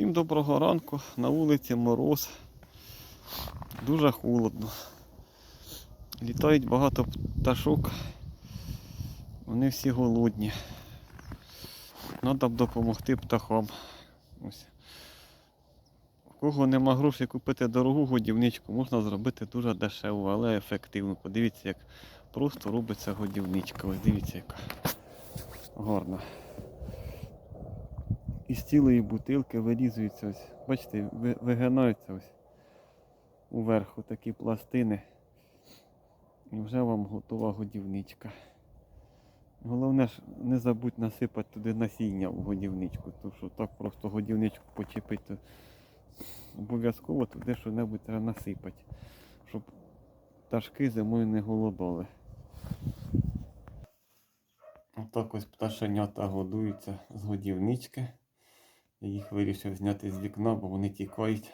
Всім доброго ранку. На вулиці мороз. Дуже холодно. Літають багато пташок. Вони всі голодні. Треба б допомогти птахам. Ось. У кого нема грошей купити дорогу годівничку, можна зробити дуже дешево, але ефективно. Подивіться, як просто робиться годівничка. Ось дивіться, яка гарна. Із цілої бутилки вирізуються ось. Бачите, вигинаються ось уверху такі пластини. І вже вам готова годівничка. Головне ж не забудь насипати туди насіння в годівничку, тому що так просто годівничку почепити, обов'язково туди що-небудь треба насипати, щоб пташки зимою не голодали. Отак ось пташенята годуються з годівнички. Я їх вирішив зняти з вікна, бо вони тікають.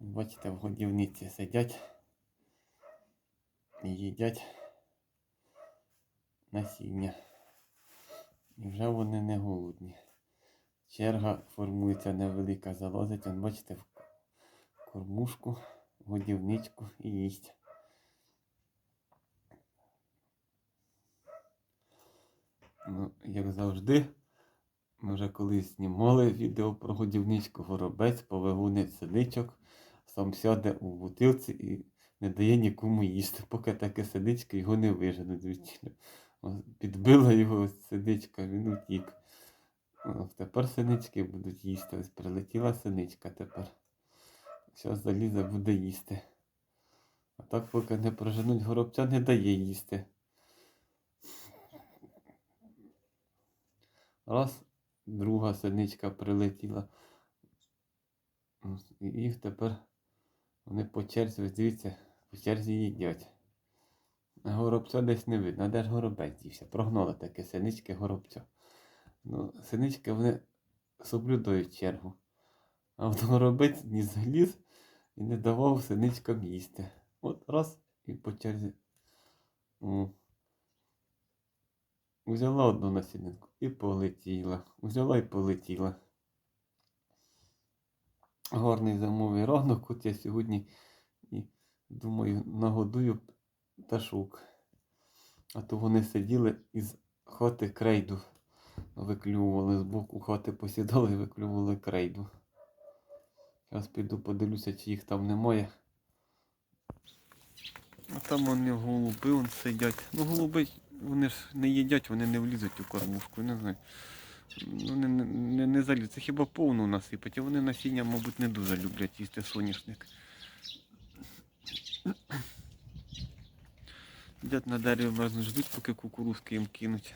Бачите, в годівниці сидять і їдять насіння. І вже вони не голодні. Черга формується невелика, залазить, он, бачите, в кормушку, годівничку і їсть. Ну, як завжди, ми вже колись знімали відео про годівничку, горобець, повигунець сидичок, сам сяде у бутилці і не дає нікому їсти, поки таке сидичка його не виженуть звідти. Підбила його сидичка, він утік. О, Тепер синички будуть їсти. Ось прилетіла синичка тепер. Зараз залізе буде їсти. А так поки не проженуть горобця, не дає їсти. Раз, друга синичка прилетіла. І їх тепер вони по черзі, дивіться, по черзі їдять. Горобця десь не видно. Де ж горобець дівся? Прогнали таке синички горобця. Ну, синички вони соблюдають чергу. А от горобець не заліз і не давав синичкам їсти. От раз і по черзі. О. Взяла одну насінинку і полетіла. Взяла і полетіла. Гарний зимовий ранок. От я сьогодні і думаю, нагодую пташок. А то вони сиділи із хати крейду. Виклювали з боку хати посідали і виклювали крейду. Зараз піду подивлюся, чи їх там немає. А там вони голуби вон сидять. Ну голуби вони ж не їдять, вони не влізуть у кормушку, не знаю. Вони не, не, не залізуть. Це хіба повну насипать, а вони насіння, мабуть, не дуже люблять їсти соняшник. Дядь на дереві мерзнуть, ждуть, поки кукурузки їм кинуть.